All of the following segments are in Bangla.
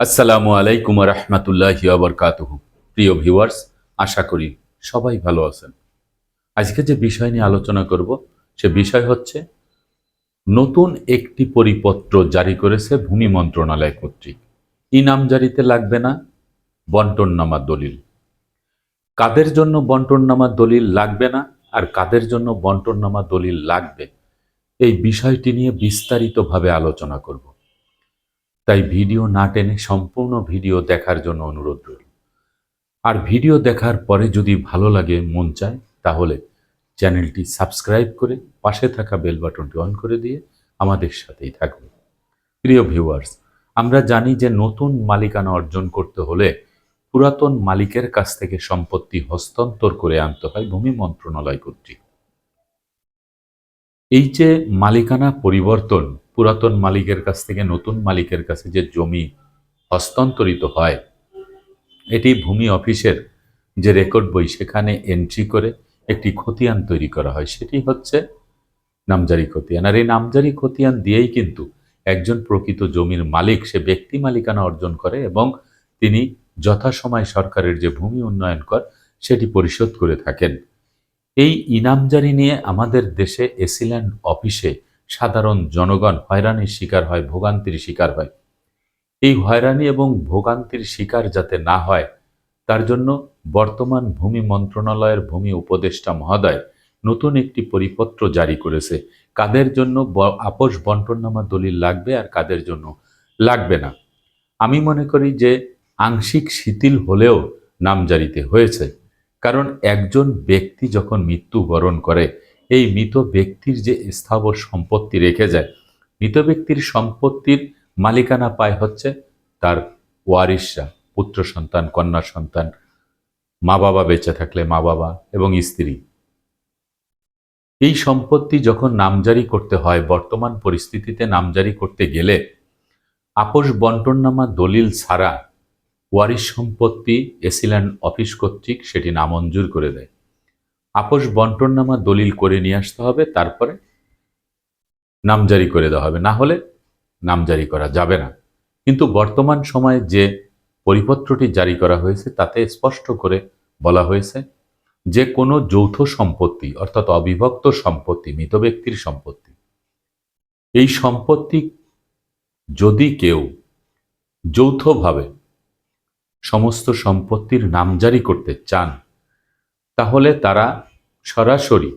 আসসালামু আলাইকুম রহমতুল্লাহ বরকাতুহ প্রিয় ভিউয়ার্স, আশা করি সবাই ভালো আছেন। আজকে যে বিষয় নিয়ে আলোচনা করব, সে বিষয় হচ্ছে নতুন একটি পরিপত্র জারি করেছে ভূমি মন্ত্রণালয় কর্তৃক। ইনামজারিতে লাগবে না? বন্টননামা দলিল। কাদের জন্য বন্টননামা দলিল লাগবে না আর কাদের জন্য বন্টননামা দলিল লাগবে? এই বিষয়টি নিয়ে বিস্তারিতভাবে আলোচনা করব। তাই ভিডিও না টেনে সম্পূর্ণ ভিডিও দেখার জন্য অনুরোধ রইল। আর ভিডিও দেখার পরে যদি ভালো লাগে, মন চায়, তাহলে চ্যানেলটি সাবস্ক্রাইব করে পাশে থাকা বেল বাটনটি অন করে দিয়ে আমাদের সাথেই থাকবে প্রিয় ভিউয়ার্স, আমরা জানি যে নতুন মালিকানা অর্জন করতে হলে পুরাতন মালিকের কাছ থেকে সম্পত্তি হস্তান্তর করে আনতে হয় ভূমি মন্ত্রণালয় কর্তৃক। এই যে মালিকানা পরিবর্তন পুরাতন মালিকের কাছ থেকে নতুন মালিকের কাছে যে জমি হস্তান্তরিত হয়, এটি ভূমি অফিসের যে রেকর্ড বই সেখানে এন্ট্রি করে একটি খতিয়ান তৈরি করা হয়। সেটি হচ্ছে নামজারি খতিয়ান। আর এই নামজারি খতিয়ান দিয়েই কিন্তু একজন প্রকৃত জমির মালিক, সে ব্যক্তি মালিকানা অর্জন করে এবং তিনি যথাসময় সরকারের যে ভূমি উন্নয়ন কর, সেটি পরিশোধ করে থাকেন। এই ইনামজারি নিয়ে আমাদের দেশে এসিল্যান্ড অফিসে সাধারণ জনগণ হয়রানির শিকার হয়, ভোগান্তির শিকার হয়। এই হয়রানি এবং ভোগান্তির শিকার যাতে না হয়, তার জন্য বর্তমান ভূমি মন্ত্রণালয়ের ভূমি উপদেষ্টা মহোদয় নতুন একটি পরিপত্র জারি করেছে। কাদের জন্য আপোষ বন্টননামা দলিল লাগবে আর কাদের জন্য লাগবে না। আমি মনে করি যে আংশিক শিথিল হলেও নামজারিতে হয়েছে। কারণ একজন ব্যক্তি যখন মৃত্যুবরণ করে এই মৃত ব্যক্তির যে স্থাবর সম্পত্তি রেখে যায়, মৃত ব্যক্তির সম্পত্তির মালিকানা পায় হচ্ছে তার ওয়ারিশরা পুত্র সন্তান, কন্যা সন্তান মা বাবা বেঁচে থাকলে মা বাবা এবং স্ত্রী। এই সম্পত্তি যখন নামজারি করতে হয়, বর্তমান পরিস্থিতিতে নামজারি করতে গেলে আপোষ বন্টননামা দলিল ছাড়া ওয়ারিশ সম্পত্তি এসিল্যান্ড অফিস কর্তৃক সেটি নামঞ্জুর করে দেয়। আপোষ বন্টননামা দলিল করে নিয়ে আসতে হবে, তারপরে নামজারি করে দেওয়া হবে। না হলে নামজারি করা যাবে না। কিন্তু বর্তমান সময়ে যে পরিপত্রটি জারি করা হয়েছে, তাতে স্পষ্ট করে বলা হয়েছে, যে কোনো যৌথ সম্পত্তি, অর্থাৎ অবিভক্ত সম্পত্তি, মৃত ব্যক্তির সম্পত্তি, এই সম্পত্তি যদি কেউ যৌথভাবে সমস্ত সম্পত্তির নামজারি করতে চান তাহলে তারা সরাসরি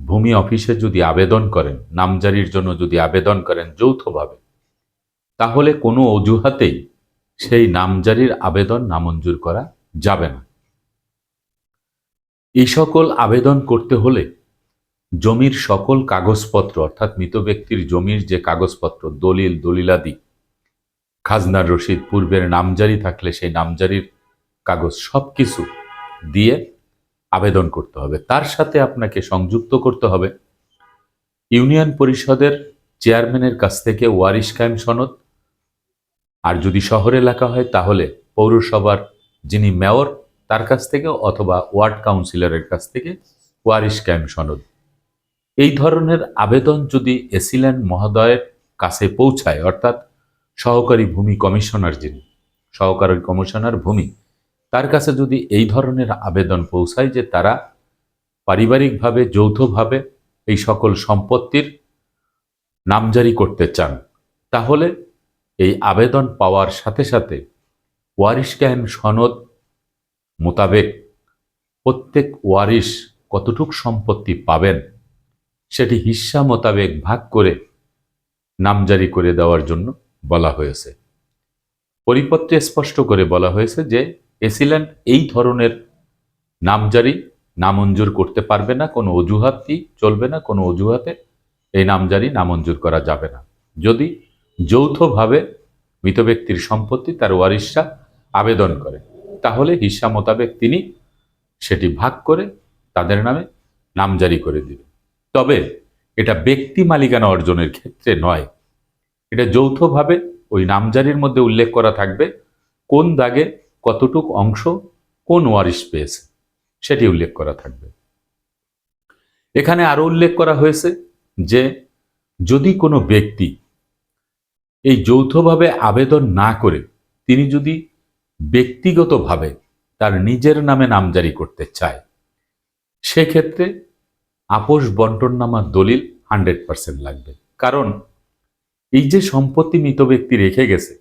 ভূমি অফিসে যদি আবেদন করেন, নামজারির জন্য যদি আবেদন করেন যৌথভাবে, তাহলে কোনো অজুহাতেই সেই নামজারির আবেদন নামঞ্জুর করা যাবে না। এই সকল আবেদন করতে হলে জমির সকল কাগজপত্র, অর্থাৎ মৃত ব্যক্তির জমির যে কাগজপত্র, দলিল, দলিলাদি, খাজনার রসিদ, পূর্বের নামজারি থাকলে সেই নামজারির কাগজ সব কিছু দিয়ে আবেদন করতে হবে। তার সাথে আপনাকে সংযুক্ত করতে হবে ইউনিয়ন পরিষদের চেয়ারম্যানের কাছ থেকে ওয়ারিশ কায়েম সনদ। আর যদি শহর এলাকা হয়, তাহলে পৌরসভার যিনি মেয়র, তার কাছ থেকে অথবা ওয়ার্ড কাউন্সিলরের কাছ থেকে ওয়ারিশ কায়েম সনদ। এই ধরনের আবেদন যদি এসিল্যান্ড মহোদয়ের কাছে পৌঁছায়, অর্থাৎ সহকারী ভূমি কমিশনার যিনি, সহকারী কমিশনার ভূমি তার কাছে যদি এই ধরনের আবেদন পৌঁছায় যে তারা পারিবারিকভাবে, যৌথভাবে এই সকল সম্পত্তির নামজারি করতে চান, তাহলে এই আবেদন পাওয়ার সাথে সাথে ওয়ারিশ কায়েম সনদ মোতাবেক প্রত্যেক ওয়ারিশ কতটুক সম্পত্তি পাবেন সেটি হিস্সা মোতাবেক ভাগ করে নামজারি করে দেওয়ার জন্য বলা হয়েছে। পরিপত্রে স্পষ্ট করে বলা হয়েছে যে এসিল্যান্ড এই ধরনের নামজারি নামঞ্জুর করতে পারবে না, কোনো অজুহাতই চলবে না, কোনো অজুহাতে এই নামজারি নামঞ্জুর করা যাবে না। যদি যৌথভাবে মৃত ব্যক্তির সম্পত্তি তার ওয়ারিশরা আবেদন করে, তাহলে হিসা মোতাবেক তিনি সেটি ভাগ করে তাদের নামে নামজারি করে দিবে। তবে এটা ব্যক্তি মালিকানা অর্জনের ক্ষেত্রে নয়। এটা যৌথভাবে ওই নামজারির মধ্যে উল্লেখ করা থাকবে কোন দাগে কতটুক অংশ কোন ওয়ারিশ পেয়েছে, সেটি উল্লেখ করা থাকবে। এখানে আরও উল্লেখ করা হয়েছে যে, যদি কোনো ব্যক্তি এই যৌথভাবে আবেদন না করে, তিনি যদি ব্যক্তিগতভাবে তার নিজের নামে নামজারি করতে চায়, সেক্ষেত্রে আপোষ বন্টননামার দলিল হান্ড্রেড পার্সেন্ট লাগবে। কারণ এই যে সম্পত্তি মৃত ব্যক্তি রেখে গেছে,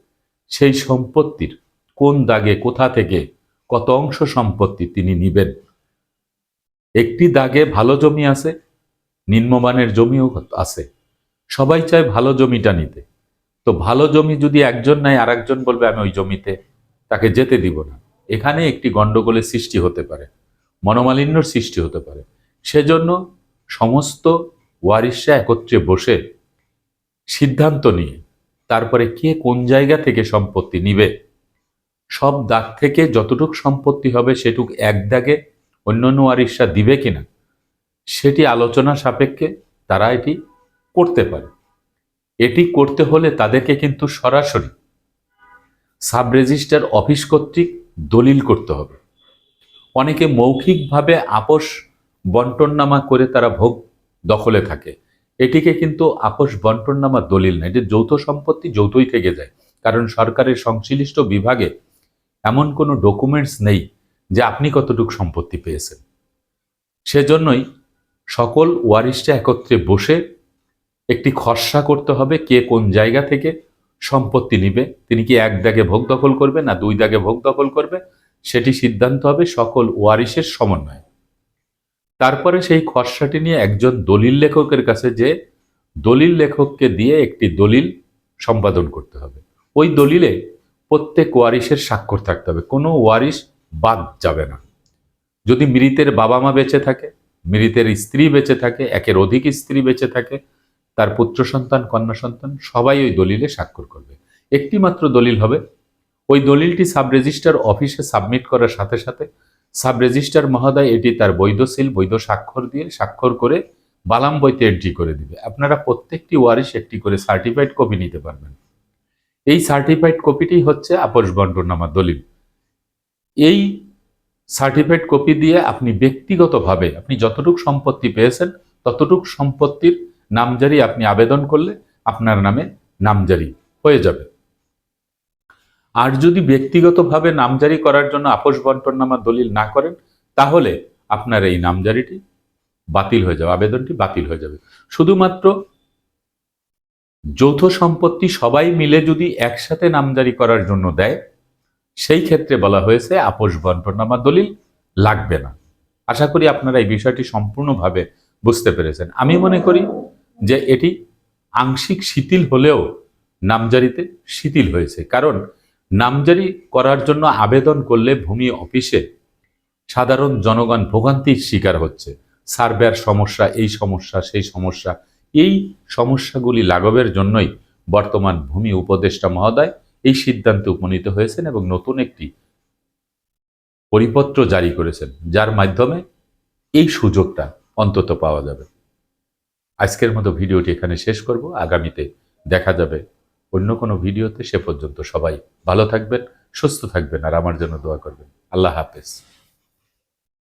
সেই সম্পত্তির কোন দাগে, কোথা থেকে, কত অংশ সম্পত্তি তিনি নিবেন? একটি দাগে ভালো জমি আছে, নিম্নমানের জমিও আছে। সবাই চায় ভালো জমিটা নিতে। তো ভালো জমি যদি একজন নেয় আর একজন বলবে, আমি ওই জমিতে তাকে যেতে দিব না। এখানে একটি গণ্ডগোলের সৃষ্টি হতে পারে, মনোমালিন্যর সৃষ্টি হতে পারে। সেজন্য সমস্ত ওয়ারিশরা একত্রে বসে সিদ্ধান্ত নিয়ে, তারপরে কে কোন জায়গা থেকে সম্পত্তি নিবে সব দাগ থেকে যতটুক সম্পত্তি হবে সেটুক এক দাগে অন্যান্য ওয়ারিশরা দিবে কিনা, সেটি আলোচনা সাপেক্ষে তারা এটি করতে পারে। এটি করতে হলে তাদেরকে কিন্তু সরাসরি সাব রেজিস্টার অফিস কর্তৃক দলিল করতে হবে। অনেকে মৌখিকভাবে আপোষ বন্টননামা করে তারা ভোগ দখলে থাকে। এটিকে কিন্তু আপোষ বন্টননামা দলিল না, এটি যৌথ সম্পত্তি যৌথই থেকে যায়। কারণ সরকারের সংশ্লিষ্ট বিভাগে এমন কোনো ডকুমেন্টস নেই যে আপনি কতটুকু সম্পত্তি পেয়েছেন। সেজন্যই সকল ওয়ারিশটা একত্রে বসে একটি খসড়া করতে হবে কে কোন জায়গা থেকে সম্পত্তি নিবে, তিনি কি এক দাগে ভোগ দখল করবে না দুই দাগে ভোগ দখল করবে, সেটি সিদ্ধান্ত হবে সকল ওয়ারিশের সমন্বয়ে। তারপরে সেই খসড়াটি নিয়ে একজন দলিল লেখকের কাছে যে দলিল লেখককে দিয়ে একটি দলিল সম্পাদন করতে হবে। ওই দলিলে প্রত্যেক ওয়ারিশের স্বাক্ষর থাকতে হবে। কোনো ওয়ারিশ বাদ যাবে না। যদি মৃতের বাবা মা বেঁচে থাকে, মৃতের স্ত্রী বেঁচে থাকে, একের অধিক স্ত্রী বেঁচে থাকে, তার পুত্র সন্তান, কন্যা সন্তান, সবাই ওই দলিলে স্বাক্ষর করবে। একটি মাত্র দলিল হবে, ওই দলিলটি সাব রেজিস্টার অফিসে সাবমিট করার সাথে সাথে সাব রেজিস্টার মহোদয় এটি তার বৈধ সিল বৈধ স্বাক্ষর দিয়ে স্বাক্ষর করে বালাম বইতে এন্ট্রি করে দিবে। আপনারা প্রত্যেকটি ওয়ারিশ একটি করে সার্টিফাইড কপি নিতে পারবেন। এই সার্টিফাইড কপিটি হচ্ছে আপোষ বন্টনামা দলিল। এই সার্টিফাইড কপি দিয়ে আপনি ব্যক্তিগতভাবে আপনি যতটুকু সম্পত্তি পেয়েছেন, ততটুক সম্পত্তির নামজারি আপনি আবেদন করলে আপনার নামে নামজারি হয়ে যাবে। আর যদি ব্যক্তিগতভাবে নামজারি করার জন্য আপোষ বন্টননামা দলিল না করেন, তাহলে আপনার এই নামজারিটি বাতিল হয়ে যাবে, আবেদনটি বাতিল হয়ে যাবে। শুধুমাত্র যৌথ সম্পত্তি সবাই মিলে যদি একসাথে নামজারি করার জন্য দেয়, সেই ক্ষেত্রে বলা হয়েছে আপোষ বন্টননামা দলিল লাগবে না। আশা করি আপনারা এই বিষয়টি সম্পূর্ণভাবে বুঝতে পেরেছেন। আমি মনে করি যে এটি আংশিক শিথিল হলেও নামজারিতে শিথিল হয়েছে। কারণ নামজারি করার জন্য আবেদন করলে ভূমি অফিসে সাধারণ জনগণ ভোগান্তির শিকার হচ্ছে। সার্ভের সমস্যা, এই সমস্যা, সেই সমস্যা এই সমস্যাগুলি লাঘবের জন্যই বর্তমান ভূমি উপদেষ্টা মহোদয় এই সিদ্ধান্তে উপনীত হয়েছেন এবং নতুন একটি পরিপত্র জারি করেছেন, যার মাধ্যমে এই সুযোগটা অন্তত পাওয়া যাবে। আজকের মতো ভিডিওটি এখানে শেষ করব। আগামীতে দেখা যাবে অন্য কোনো ভিডিওতে। সে পর্যন্ত সবাই ভালো থাকবেন, সুস্থ থাকবেন, আর আমার জন্য দোয়া করবেন। আল্লাহ হাফেজ।